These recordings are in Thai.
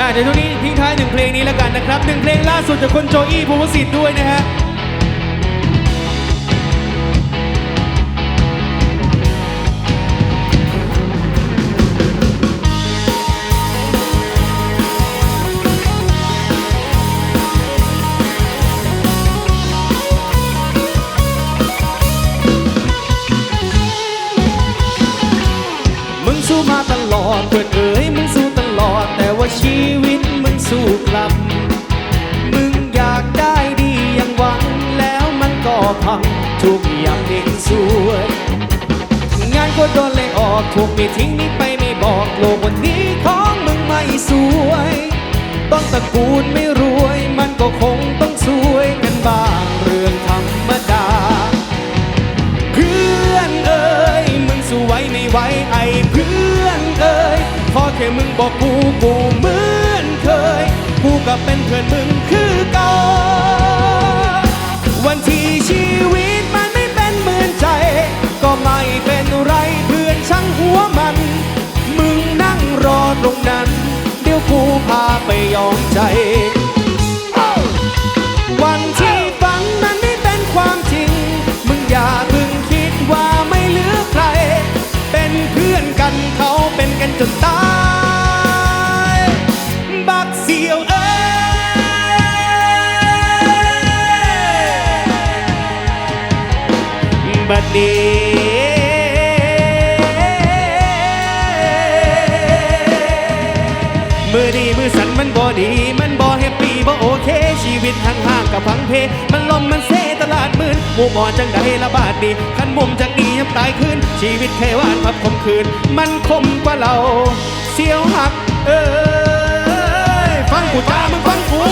อะเดี๋ยวช่วงนี้ทิ้งท้ายหนึ่งเพลงนี้แล้วกันนะครับหนึ่งเพลงล่าสุดจากคนโจอี้ภูวสิทธิ์ด้วยนะฮะ ลับ มึงอยากได้ดีอย่างหวัง แล้วมันก็พังทุกอย่างเองสวย งานก็โดนเลยออกถูกไม่ทิ้งนี่ไปไม่บอกโลกวันนี้ของมึงไม่สวย ต้นตระกูลไม่รวย มันก็คงต้องสวยกันบ้างเรื่องธรรมดา เพื่อนเอ้ยมึงสู้ไวไม่ไหวไอ้เพื่อนเอ้ยพอแค่มึงบอกกูกูเหมือนเคย กูก็เป็นเพื่อนมึงคือก่าวันที่ชีวิตมันไม่เป็นเหมือนใจ ก็ไม่เป็นไรเพื่อนช่างหัวมัน มึงนั่งรอตรงนั้น เดี๋ยวกูพาไปยอมใจ วันที่ฝันมันไม่เป็นความจริง มึงอย่าเพิ่งคิดว่าไม่เหลือใคร เป็นเพื่อนกันเขาเป็นกันจนตาย บัดนี้มือดีมือสันมันบ่ดี มันบ่แฮปปี้บ่โอเค ชีวิตห่างๆกับพังเพ มันลมมันเซตลาดมืนหมู่หมอจังใดละบาดดีขันมุมจากนี้ยังตายคืน ชีวิตแค่วานพับคมคืน มันคมกว่าเรา เสียวหักเอ้ยฟังกูจ้ามึงฟังกู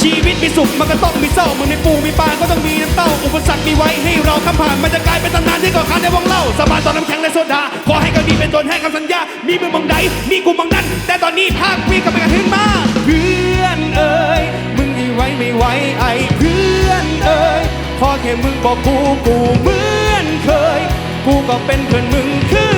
ชีวิตมีสุขมันก็ต้องมีเศร้ามึงในปูมีปลาก็ต้องมี อุปสรรคมีไว้ให้เราข้ามผ่านมันจะกลายเป็นตำนานที่ก่อขานในวงเล่าสบานตอนน้ำแข็งและโซดา ขอให้กันดีเป็นตนให้คำสัญญา มีมือมองใดมีกูมองนั้น แต่ตอนนี้ภาควีกับไปกังขึ้นมาเพื่อนเอ้ยมึงยี่ไว้ไม่ไหวไอ้เพื่อนเอ้ยขอแค่มึงบอกกูกูเหมือนเคย กูก็เป็นเพื่อนมึงคือ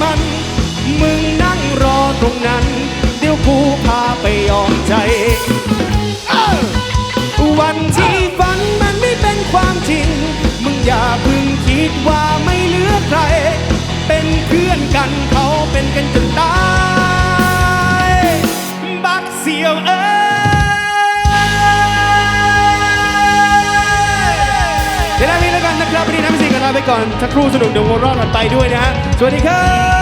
มัน มึงนั่งรอตรงนั้น เดี๋ยวกูพาไปยอมใจ วันที่ฝันมันไม่เป็นความจริง มึงอย่าพึ่งคิดว่าไม่เหลือใคร เป็นเพื่อนกันเขาเป็นกันจนตาย ไปก่อนสักครู่สนุกเดี๋ยววนรอบถัดไปด้วยนะฮะสวัสดีครับ